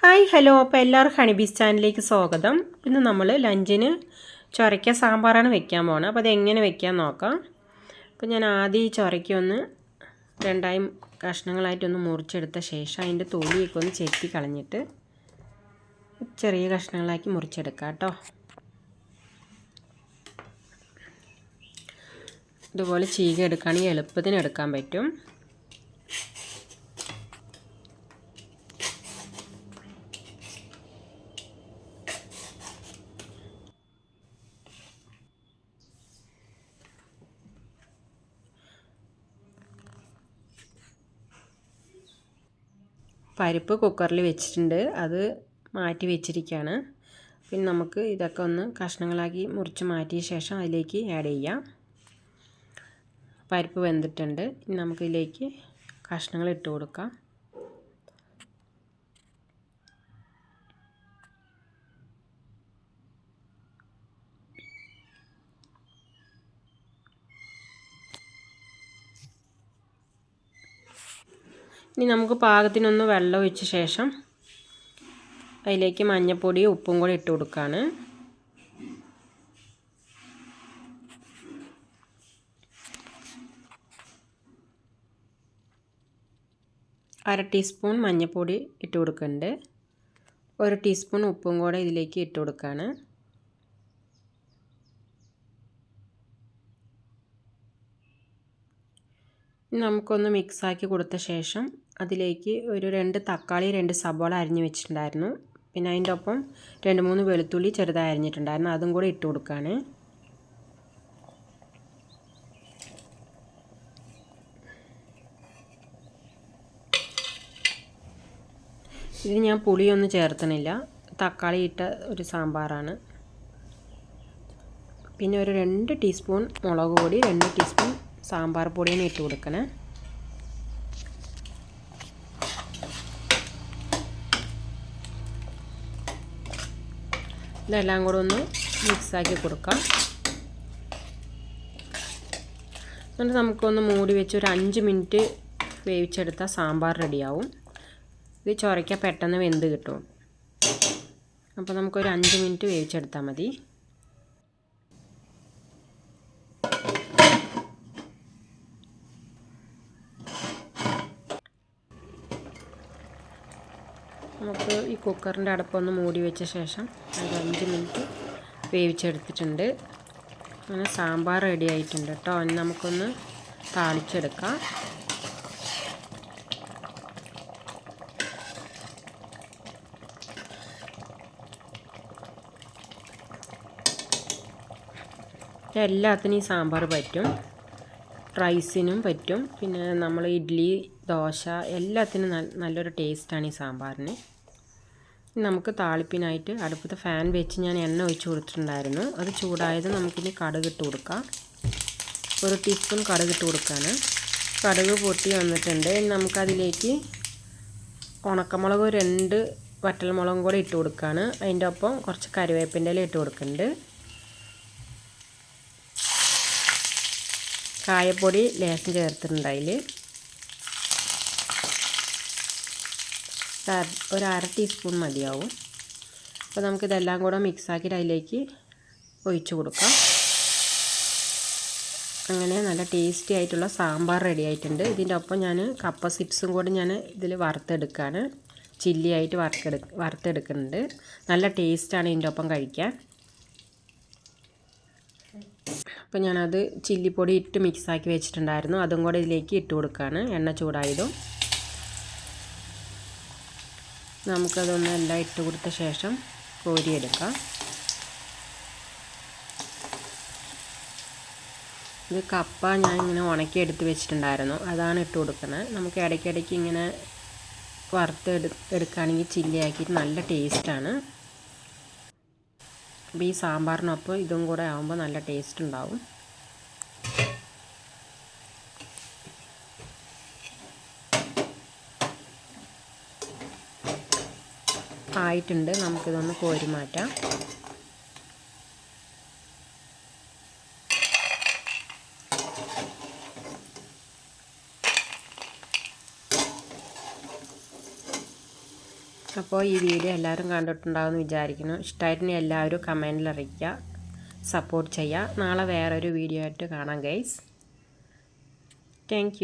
Hi hello. അപ്പോൾ എല്ലാവർക്കും ഹണിബീസ് ചാനലിലേക്ക് സ്വാഗതം. ഇന്ന് നമ്മൾ ലഞ്ചിന് ചൊരയ്ക്ക സാമ്പാറാണ് വെക്കാൻ പോകുന്നത് അപ്പോൾ അതെങ്ങനെ വെക്കാൻ നോക്കാം. അപ്പോൾ ഞാൻ ആദ്യം ഈ ചൊരയ്ക്ക ഒന്ന് രണ്ടായും കഷ്ണങ്ങളായിട്ടൊന്ന് മുറിച്ചെടുത്ത ശേഷം അതിന്റെ തൊലിയൊക്കെ ഒന്ന് ചെത്തി കളഞ്ഞിട്ട് ചെറിയ കഷ്ണങ്ങളാക്കി മുറിച്ചെടുക്കാം കേട്ടോ. ഇതുപോലെ ചീക എടുക്കുകയാണെങ്കിൽ എളുപ്പത്തിന് എടുക്കാൻ പറ്റും. പരിപ്പ് കുക്കറിൽ വെച്ചിട്ടുണ്ട്. അത് മാറ്റി വെച്ചിരിക്കുകയാണ്. പിന്നെ നമുക്ക് ഇതൊക്കെ ഒന്ന് കഷ്ണങ്ങളാക്കി മുറിച്ച് മാറ്റിയ ശേഷം അതിലേക്ക് ആഡ് ചെയ്യാം. പരിപ്പ് വെന്തിട്ടുണ്ട്. ഇനി നമുക്കിതിലേക്ക് കഷ്ണങ്ങൾ ഇട്ട് കൊടുക്കാം. ഇനി നമുക്ക് പാകത്തിനൊന്ന് വെള്ളം ഒഴിച്ച ശേഷം അതിലേക്ക് മഞ്ഞൾപ്പൊടിയും ഉപ്പും കൂടി ഇട്ട് കൊടുക്കുകയാണ് അര ടീസ്പൂൺ മഞ്ഞൾപ്പൊടി ഇട്ട് കൊടുക്കുന്നുണ്ട്. ഒരു ടീസ്പൂൺ ഉപ്പും കൂടെ ഇതിലേക്ക് ഇട്ട് കൊടുക്കുകയാണ് നമുക്കൊന്ന് മിക്സാക്കി കൊടുത്ത ശേഷം അതിലേക്ക് ഒരു രണ്ട് തക്കാളി രണ്ട് സബോള അരിഞ്ഞ് വെച്ചിട്ടുണ്ടായിരുന്നു. പിന്നെ അതിന്റെ ഒപ്പം രണ്ട് മൂന്ന് വെളുത്തുള്ളി ചെറുതായി അരിഞ്ഞിട്ടുണ്ടായിരുന്നു. അതും കൂടി ഇട്ട് കൊടുക്കുകയാണ് ഇത് ഞാൻ പുളിയൊന്നും ചേർത്തണില്ല. തക്കാളി ഇട്ട ഒരു സാമ്പാറാണ്. പിന്നെ ഒരു രണ്ട് ടീസ്പൂൺ മുളക് പൊടി രണ്ട് ടീസ്പൂൺ സാമ്പാർ പൊടിയാണ് ഇട്ട് കൊടുക്കണേ. ഇതെല്ലാം കൂടെ ഒന്ന് മിക്സാക്കി കൊടുക്കാം. എന്നിട്ട് നമുക്കൊന്ന് മൂടി വെച്ച് ഒരു അഞ്ച് മിനിറ്റ് വേവിച്ചെടുത്താൽ സാമ്പാർ റെഡിയാവും. ഇത് ചൊരയ്ക്കാൻ പെട്ടെന്ന് വെന്ത് കിട്ടും. അപ്പോൾ നമുക്കൊരു അഞ്ച് മിനിറ്റ് വേവിച്ചെടുത്താൽ മതി. നമുക്ക് ഈ കുക്കറിന്റെ അടപ്പൊന്ന് മൂടി വെച്ച ശേഷം ഒരു അഞ്ച് മിനിറ്റ് വേവിച്ചെടുത്തിട്ടുണ്ട്. അങ്ങനെ സാമ്പാർ റെഡി ആയിട്ടുണ്ട് കേട്ടോ. ഇനി നമുക്കൊന്ന് താളിച്ചെടുക്കാം. എല്ലാത്തിനും ഈ സാമ്പാർ പറ്റും. റൈസിനും പറ്റും. പിന്നെ നമ്മൾ ഇഡ്ഡലി ദോശ എല്ലാത്തിനും നല്ലൊരു ടേസ്റ്റാണ് ഈ സാമ്പാറിന്. നമുക്ക് താളിപ്പിനായിട്ട് അടുപ്പത്ത് ഫാൻ വെച്ച് ഞാൻ എണ്ണ ഒഴിച്ച് കൊടുത്തിട്ടുണ്ടായിരുന്നു. അത് ചൂടായത് നമുക്കിനി കടുക് ഇട്ട് കൊടുക്കാം. ഒരു ടീസ്പൂൺ കടുക് ഇട്ട് കൊടുക്കാണ്. കടുക് പൊട്ടി വന്നിട്ടുണ്ട്. നമുക്കതിലേക്ക് ഉണക്കമുളക് രണ്ട് വറ്റൽമുളകും കൂടെ ഇട്ട് കൊടുക്കുകയാണ് അതിന്റെ ഒപ്പം കുറച്ച് കറിവേപ്പിന്റെ ഇല ഇട്ട് കൊടുക്കുന്നുണ്ട്. കായപ്പൊടി ലേശം ചേർത്തിട്ടുണ്ട് അതിൽ ഒരു അര ടീസ്പൂൺ മതിയാവും. അപ്പോൾ നമുക്കിതെല്ലാം കൂടെ മിക്സാക്കിയിട്ട് അതിലേക്ക് ഒഴിച്ചു കൊടുക്കാം. അങ്ങനെ നല്ല ടേസ്റ്റി ആയിട്ടുള്ള സാമ്പാർ റെഡി ആയിട്ടുണ്ട്. ഇതിന്റെ ഒപ്പം ഞാൻ കപ്പ സിപ്സും കൂടി ഞാൻ ഇതിൽ വറുത്തെടുക്കുകയാണ് ചില്ലി ആയിട്ട് വറുത്തെടു വറുത്തെടുക്കുന്നുണ്ട്. നല്ല ടേസ്റ്റാണ് ഇതിന്റെ ഒപ്പം കഴിക്കാൻ. അപ്പോൾ ഞാനത് ചില്ലിപ്പൊടി ഇട്ട് മിക്സാക്കി വെച്ചിട്ടുണ്ടായിരുന്നു. അതും കൂടെ ഇതിലേക്ക് ഇട്ട് കൊടുക്കുകയാണ് എണ്ണ ചൂടായതും. നമുക്കതൊന്ന് എല്ലാം ഇട്ട് കൊടുത്ത ശേഷം കോരിയെടുക്കാം. ഇത് കപ്പ ഞാൻ ഇങ്ങനെ ഉണക്കി എടുത്ത് വെച്ചിട്ടുണ്ടായിരുന്നു. അതാണ് ഇട്ട് കൊടുക്കുന്നത്. നമുക്ക് ഇടയ്ക്കിടയ്ക്ക് ഇങ്ങനെ വറുത്ത് എടു എടുക്കുകയാണെങ്കിൽ ചില്ലിയാക്കിയിട്ട് നല്ല ടേസ്റ്റാണ് അപ്പോൾ ഈ സാമ്പാറിനൊപ്പം ഇതും കൂടെ ആകുമ്പോൾ നല്ല ടേസ്റ്റ് ഉണ്ടാവും. ആയിട്ടുണ്ട്. നമുക്കിതൊന്ന് കോരി മാറ്റാം. അപ്പോൾ ഈ വീഡിയോ എല്ലാവരും കണ്ടിട്ടുണ്ടാവുമെന്ന് വിചാരിക്കുന്നു. ഇഷ്ടമായിട്ട് എല്ലാവരും കമന്റിൽ അറിയിക്കുക. സപ്പോർട്ട് ചെയ്യുക. നാളെ വേറൊരു വീഡിയോ ആയിട്ട് കാണാം ഗൈസ് താങ്ക്